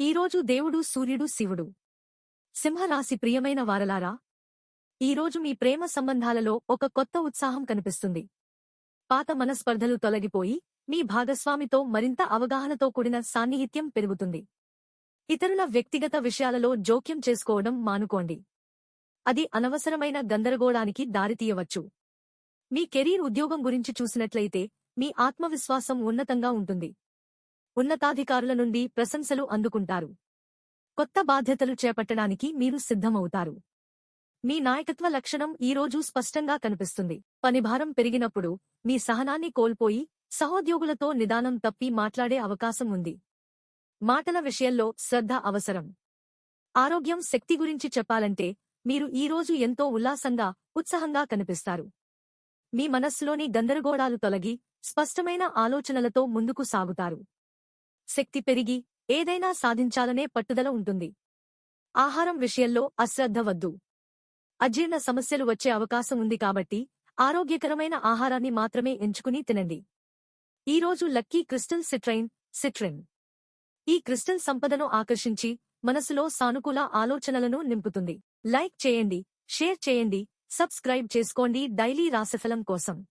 ఈరోజు దేవుడు సూర్యుడు శివుడు. సింహరాశి ప్రియమైన వారలారా ఈరోజు మీ ప్రేమ సంబంధాలలో ఒక కొత్త ఉత్సాహం కనిపిస్తుంది. పాత మనస్పర్ధలు తొలగిపోయి మీ భాగస్వామితో మరింత అవగాహనతో కూడిన సాన్నిహిత్యం పెరుగుతుంది. ఇతరుల వ్యక్తిగత విషయాలలో జోక్యం చేసుకోవడం మానుకోండి. అది అనవసరమైన గందరగోళానికి దారితీయవచ్చు. మీ కెరీర్ ఉద్యోగం గురించి చూసినట్లయితే మీ ఆత్మవిశ్వాసం ఉన్నతంగా ఉంటుంది. ఉన్నతాధికారుల నుండి ప్రశంసలు అందుకుంటారు. కొత్త బాధ్యతలు చేపట్టడానికి మీరు సిద్ధమవుతారు. మీ నాయకత్వ లక్షణం ఈరోజు స్పష్టంగా కనిపిస్తుంది. పనిభారం పెరిగినప్పుడు మీ సహనాన్ని కోల్పోయి సహోద్యోగులతో నిదానం తప్పి మాట్లాడే అవకాశం ఉంది. మాటల విషయంలో శ్రద్ధ అవసరం. ఆరోగ్యం శక్తి గురించి చెప్పాలంటే మీరు ఈరోజు ఎంతో ఉల్లాసంగా ఉత్సాహంగా కనిపిస్తారు. మీ మనస్సులోని గందరగోళాలు తొలగి స్పష్టమైన ఆలోచనలతో ముందుకు సాగుతారు. శక్తి పెరిగి ఏదైనా సాధించాలనే పట్టుదల ఉంటుంది. ఆహారం విషయంలో అశ్రద్ధ వద్దు. అజీర్ణ సమస్యలు వచ్చే అవకాశం ఉంది కాబట్టి ఆరోగ్యకరమైన ఆహారాన్ని మాత్రమే ఎంచుకుని తినండి. ఈరోజు లక్కీ క్రిస్టల్ సిట్రైన్ సిట్రిన్. ఈ క్రిస్టల్ సంపదను ఆకర్షించి మనసులో సానుకూల ఆలోచనలను నింపుతుంది. లైక్ చేయండి షేర్ చేయండి సబ్స్క్రైబ్ చేసుకోండి డైలీ రాశిఫలం కోసం.